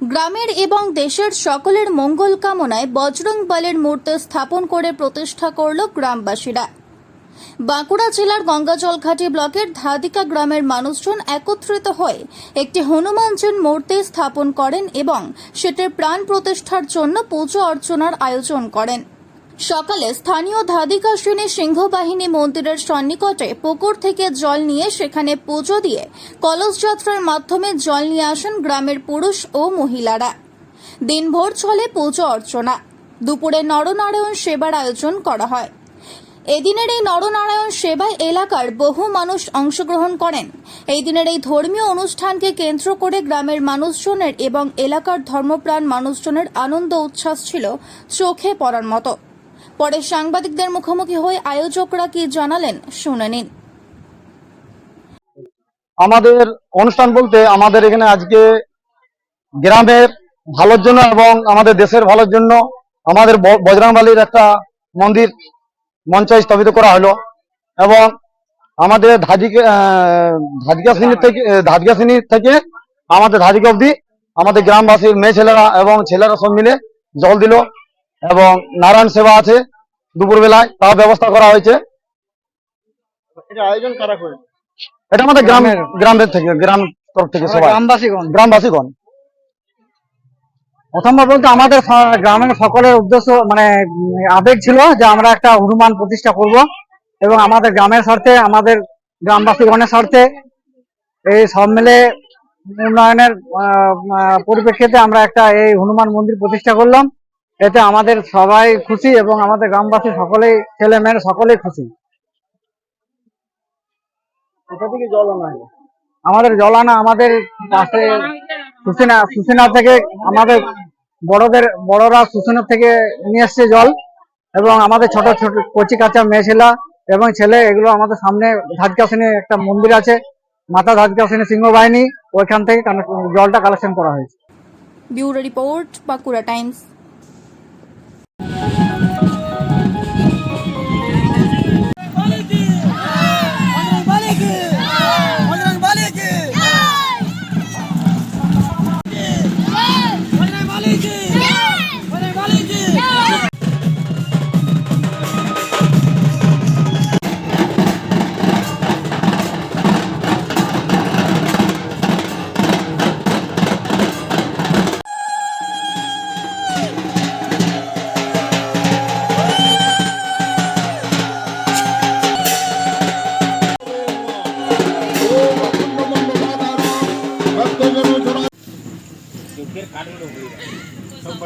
গ্রামের এবং দেশের সকলের মঙ্গল কামনায় বজরং বলের মূর্তি স্থাপন করে প্রতিষ্ঠা করল গ্রামবাসীরা। বাঁকুড়া জেলার গঙ্গাজলঘাটি ব্লকের ধাদিকা গ্রামের মানুষজন একত্রিত হয়ে একটি হনুমানজির মূর্তি স্থাপন করেন এবং সেটির প্রাণ প্রতিষ্ঠার জন্য পুজো অর্চনার আয়োজন করেন। সকালে স্থানীয় ধাদিকা শ্রেণি সিংহবাহিনী মন্দিরের সন্নিকটে পুকুর থেকে জল নিয়ে সেখানে পুজো দিয়ে কলস যাত্রার মাধ্যমে জল নিয়ে আসেন গ্রামের পুরুষ ও মহিলারা। দিনভর চলে পুজো অর্চনা। দুপুরে নরনারায়ণ সেবার আয়োজন করা হয়। এদিনের এই নরনারায়ণ সেবায় এলাকার বহু মানুষ অংশগ্রহণ করেন। এই দিনের এই ধর্মীয় অনুষ্ঠানকে কেন্দ্র করে গ্রামের মানুষজনের এবং এলাকার ধর্মপ্রাণ মানুষজনের আনন্দ উচ্ছ্বাস ছিল চোখে পড়ার মতো। পরে সাংবাদিকদের মুখোমুখি হয়ে আয়োজকরা কি জানালেন, শুনে নিন। আমাদের অনুষ্ঠান বলতে আমাদের এখানে আজকে গ্রামের ভালোর জন্য এবং আমাদের দেশের ভালোর জন্য আমাদের বজরংবালির একটা মন্দির মঞ্চ স্থাপিত করা হলো এবং আমাদের ধাদিকে শ্রেণির থেকে ধাদিকা শ্রেণির থেকে আমাদের ধাদিকা অবধি আমাদের গ্রামবাসীর মেয়ে ছেলেরা এবং ছেলেরা সব মিলে জল দিল। এবং নারায়ণ সেবা আছে। দুপুরবেলায় তার ব্যবস্থা করা হয়েছে। এটা আয়োজন কারা করে? এটা আমাদের গ্রামের গ্রামের থেকে গ্রাম তরফ থেকে সবাই। গ্রামবাসীগণ। গ্রামবাসীগণ। প্রথমবার বলতে আমাদের গ্রামের সকলের উদ্দেশ্য মানে আবেগ ছিল যে আমরা একটা হনুমান প্রতিষ্ঠা করব এবং আমাদের গ্রামের স্বার্থে আমাদের গ্রামবাসীগণের স্বার্থে এই সব মিলে উন্নয়নের পরিপ্রেক্ষিতে আমরা একটা এই হনুমান মন্দির প্রতিষ্ঠা করলাম। এতে আমাদের সবাই খুশি এবং আমাদের গ্রামবাসী সকলেই ছেলে মেয়ের সকলেই খুশি। কোথা থেকে জল আনা আমাদের জলানা আমাদের পাশে সুসিনা সুসিনা থেকে আমাদের বড়দের বড়রা সুসিনা থেকে নিয়ে এসছে জল এবং আমাদের ছোট ছোট কচি কাঁচা মেয়ে ছেলা এবং ছেলে এগুলো আমাদের সামনে ধাজকাসিনী একটা মন্দির আছে মাতা ধাজকাসিনী সিংহ বাহিনী ওইখান থেকে জলটা কালেকশন করা হয়েছে। Bureau report Bankura Times. কাঠগুলো সব